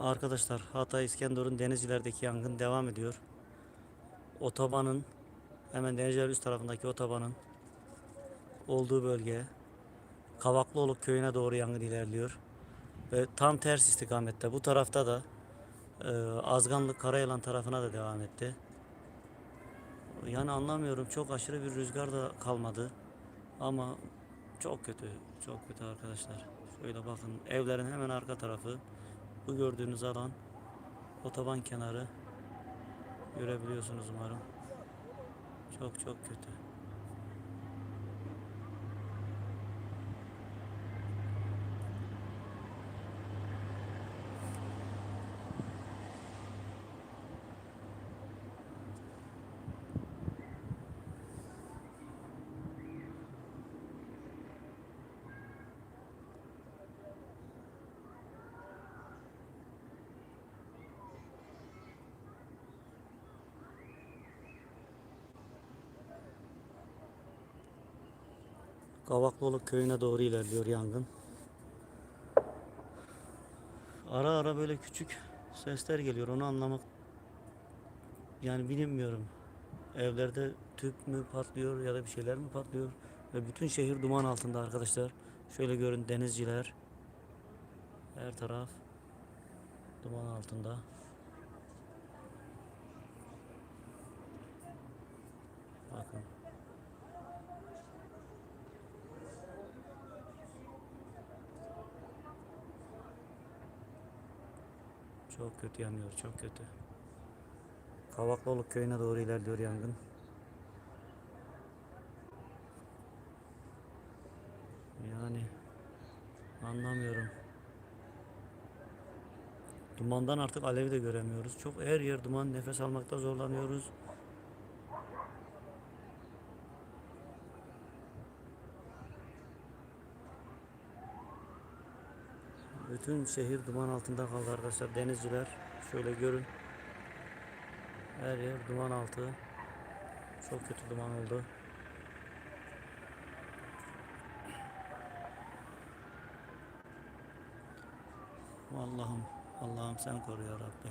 Arkadaşlar Hatay İskenderun Denizciler'deki yangın devam ediyor. Otobanın hemen Denizciler üst tarafındaki otobanın olduğu bölge Kavaklıoluk köyüne doğru yangın ilerliyor. Ve tam ters istikamette bu tarafta da e, Azganlık Karayalan tarafına da devam etti. Yani anlamıyorum çok aşırı bir rüzgar da kalmadı. Ama çok kötü, çok kötü arkadaşlar. Şöyle bakın evlerin hemen arka tarafı. Bu gördüğünüz alan otoban kenarı. Görebiliyorsunuz umarım. Çok çok kötü. Kavaklıoluk köyüne doğru ilerliyor yangın. Ara ara böyle küçük sesler geliyor. Onu anlamak yani bilinmiyorum. Evlerde tüp mü patlıyor ya da bir şeyler mi patlıyor? Ve bütün şehir duman altında arkadaşlar. Şöyle görün denizciler. Her taraf duman altında. Bakın. Çok kötü yanıyor, çok kötü. Kavaklıoluk köyüne doğru ilerliyor yangın. Yani anlamıyorum. Dumandan artık alevi de göremiyoruz. Çok her yer duman, nefes almakta zorlanıyoruz. Bütün şehir duman altında kaldı arkadaşlar. Denizciler şöyle görün. Her yer duman altı. Çok kötü duman oldu. Allah'ım, Allah'ım sen koru ya Rabbi.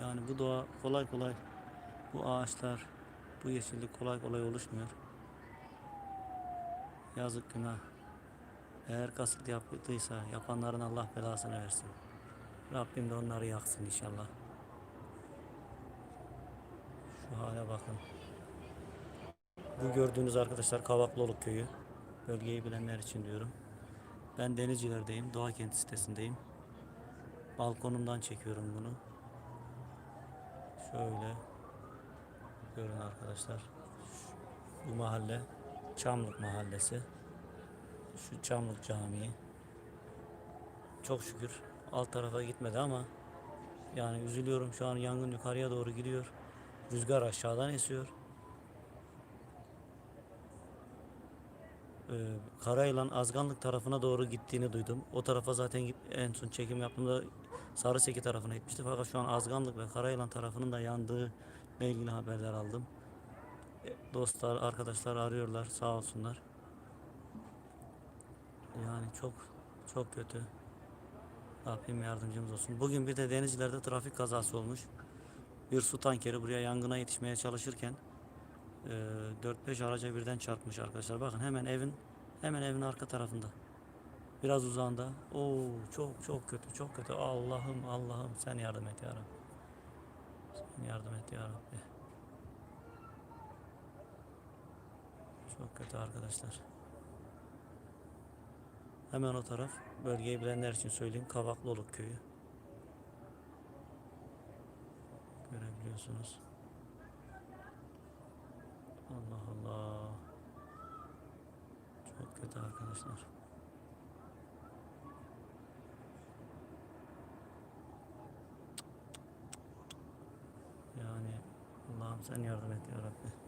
Yani bu doğa kolay kolay, bu ağaçlar, bu yeşillik kolay kolay oluşmuyor. Yazık günah. Eğer kasıt yaptıysa yapanların Allah belasını versin. Rabbim de onları yaksın inşallah. Şu hale bakın. Bu gördüğünüz arkadaşlar Kavaklıoluk köyü. Bölgeyi bilenler için diyorum. Ben Denizciler'deyim. Doğa Kent sitesindeyim. Balkonumdan çekiyorum bunu. Şöyle görün arkadaşlar. Bu mahalle Çamlık Mahallesi. Şu Çamlık Camii. Çok şükür alt tarafa gitmedi ama yani üzülüyorum şu an yangın yukarıya doğru gidiyor. Rüzgar aşağıdan esiyor. Ee, Karayılan Azganlık tarafına doğru gittiğini duydum. O tarafa zaten en son çekim yaptığımda Sarıseki tarafına gitmişti. Fakat şu an Azganlık ve Karayılan tarafının da yandığı ilgili haberler aldım. Dostlar, arkadaşlar arıyorlar sağ olsunlar. Yani çok çok kötü. Rabbim yardımcımız olsun. Bugün bir de Denizliler'de trafik kazası olmuş. Bir su tankeri buraya yangına yetişmeye çalışırken eee 4-5 araca birden çarpmış arkadaşlar. Bakın hemen evin hemen evin arka tarafında. Biraz uzağında. Oo çok çok kötü, çok kötü. Allah'ım Allah'ım sen yardım et ya Rabbi. Sen yardım et ya Rabbi. Çok kötü arkadaşlar. Hemen o taraf. Bölgeyi bilenler için söyleyeyim. Kavaklıoluk köyü. Görebiliyorsunuz. Allah Allah. Çok kötü arkadaşlar. Yani Allah'ım sen yardım et ya Rabbi.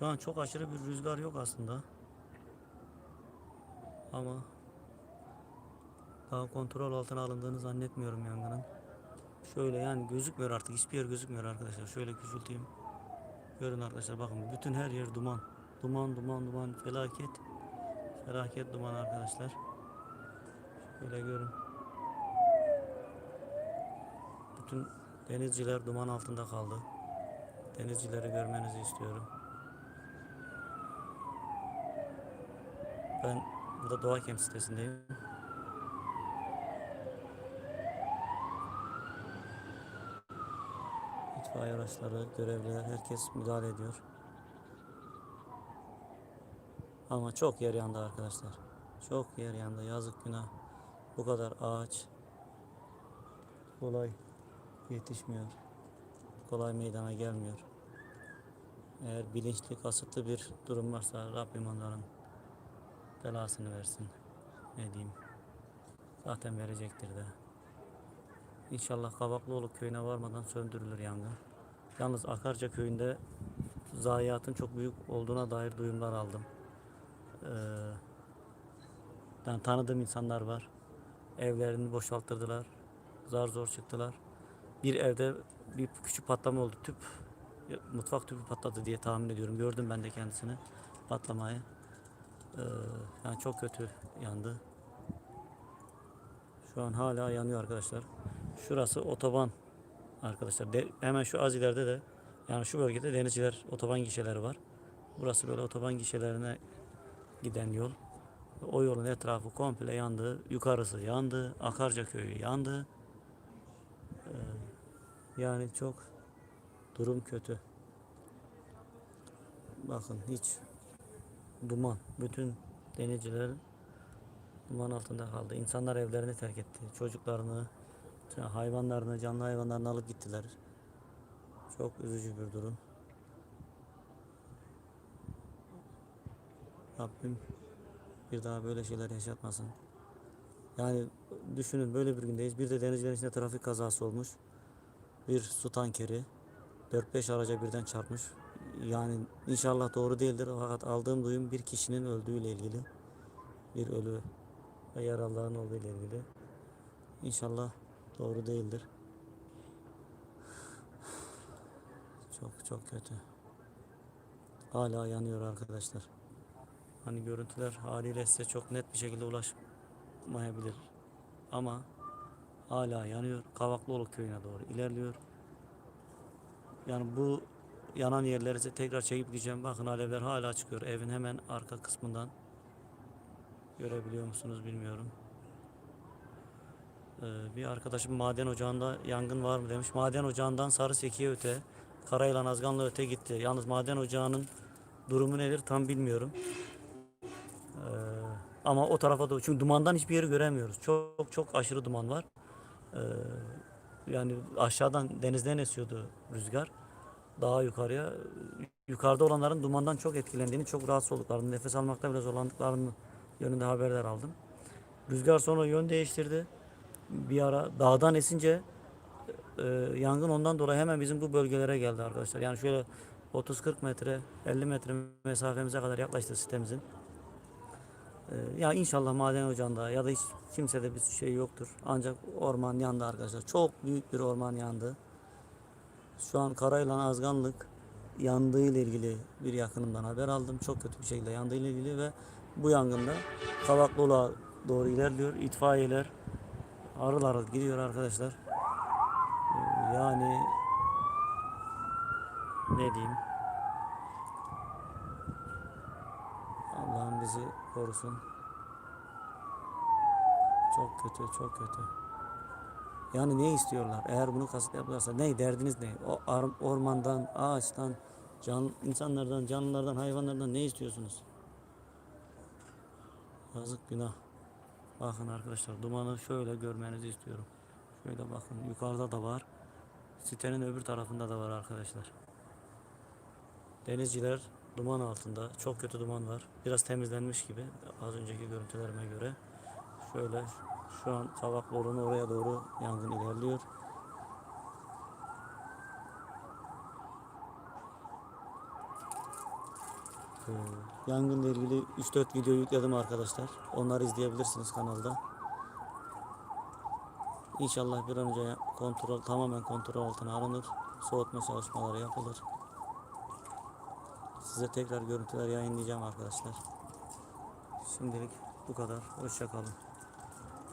Şu an çok aşırı bir rüzgar yok aslında. Ama daha kontrol altına alındığını zannetmiyorum yangının. Şöyle yani gözükmüyor artık. Hiçbir yer gözükmüyor arkadaşlar. Şöyle küçülteyim. Görün arkadaşlar bakın. Bütün her yer duman. Duman duman duman. Felaket. Felaket duman arkadaşlar. Şöyle görün. Bütün denizciler duman altında kaldı. Denizcileri görmenizi istiyorum. Ben burada Doğa Kemp sitesindeyim. İtfaiye araçları, görevliler, herkes müdahale ediyor. Ama çok yer yandı arkadaşlar. Çok yer yandı. Yazık günah. Bu kadar ağaç kolay yetişmiyor. Kolay meydana gelmiyor. Eğer bilinçli, kasıtlı bir durum varsa Rabbim onların belasını versin. Ne diyeyim. Zaten verecektir de. İnşallah Kavaklıoğlu köyüne varmadan söndürülür yangın. Yalnız Akarca köyünde zayiatın çok büyük olduğuna dair duyumlar aldım. Ee, yani tanıdığım insanlar var. Evlerini boşalttırdılar. Zar zor çıktılar. Bir evde bir küçük patlama oldu. Tüp, mutfak tüpü patladı diye tahmin ediyorum. Gördüm ben de kendisini patlamayı. Ee, yani çok kötü yandı. Şu an hala yanıyor arkadaşlar. Şurası otoban arkadaşlar. De- hemen şu az ileride de yani şu bölgede denizciler otoban gişeleri var. Burası böyle otoban gişelerine giden yol. O yolun etrafı komple yandı. Yukarısı yandı. Akarca köyü yandı. Ee, yani çok durum kötü. Bakın hiç duman. Bütün denizciler duman altında kaldı. İnsanlar evlerini terk etti. Çocuklarını, hayvanlarını, canlı hayvanlarını alıp gittiler. Çok üzücü bir durum. Rabbim bir daha böyle şeyler yaşatmasın. Yani düşünün böyle bir gündeyiz. Bir de denizcilerin içinde trafik kazası olmuş. Bir su tankeri 4-5 araca birden çarpmış. Yani inşallah doğru değildir. Fakat aldığım duyum bir kişinin öldüğüyle ilgili. Bir ölü ve yaralıların olduğu ile ilgili. İnşallah doğru değildir. Çok çok kötü. Hala yanıyor arkadaşlar. Hani görüntüler haliyle size çok net bir şekilde ulaşmayabilir. Ama hala yanıyor. Kavaklıoğlu köyüne doğru ilerliyor. Yani bu yanan yerleri tekrar çekip gideceğim. Bakın alevler hala çıkıyor. Evin hemen arka kısmından. Görebiliyor musunuz bilmiyorum. Ee, bir arkadaşım maden ocağında yangın var mı demiş. Maden ocağından Sarıseki'ye öte, Karayılan Azganlı öte gitti. Yalnız maden ocağının durumu nedir tam bilmiyorum. Ee, ama o tarafa doğru. Çünkü dumandan hiçbir yeri göremiyoruz. Çok çok aşırı duman var. Ee, yani aşağıdan denizden esiyordu rüzgar. Daha yukarıya. Yukarıda olanların dumandan çok etkilendiğini, çok rahatsız olduklarını, nefes almakta bile zorlandıklarını yönünde haberler aldım. Rüzgar sonra yön değiştirdi. Bir ara dağdan esince e, yangın ondan dolayı hemen bizim bu bölgelere geldi arkadaşlar. Yani şöyle 30-40 metre, 50 metre mesafemize kadar yaklaştı sitemizin. E, ya inşallah maden ocağında ya da hiç kimsede bir şey yoktur. Ancak orman yandı arkadaşlar. Çok büyük bir orman yandı. Şu an Karayılan Azganlık yandığı ile ilgili bir yakınımdan haber aldım. Çok kötü bir şekilde yandığı ile ilgili ve bu yangında Kavaklıoğlu'na doğru ilerliyor. İtfaiyeler harıl harıl gidiyor arkadaşlar. Ee, Yani ne diyeyim? Allah'ım bizi korusun. Çok kötü, çok kötü. Yani ne istiyorlar? Eğer bunu kasıt yapıyorlarsa ne? Derdiniz ne? O ormandan, ağaçtan, can, insanlardan, canlılardan, hayvanlardan ne istiyorsunuz? Yazık günah. Bakın arkadaşlar dumanı şöyle görmenizi istiyorum. Şöyle bakın yukarıda da var. Sitenin öbür tarafında da var arkadaşlar. Denizciler duman altında. Çok kötü duman var. Biraz temizlenmiş gibi az önceki görüntülerime göre. Şöyle şu an Kavaklıoğlu'nun oraya doğru yangın ilerliyor. Ee, Yangınla ilgili 3-4 video yükledim arkadaşlar. Onları izleyebilirsiniz kanalda. İnşallah bir an önce kontrol tamamen kontrol altına alınır. Soğutma çalışmaları yapılır. Size tekrar görüntüler yayınlayacağım arkadaşlar. Şimdilik bu kadar. Hoşça kalın.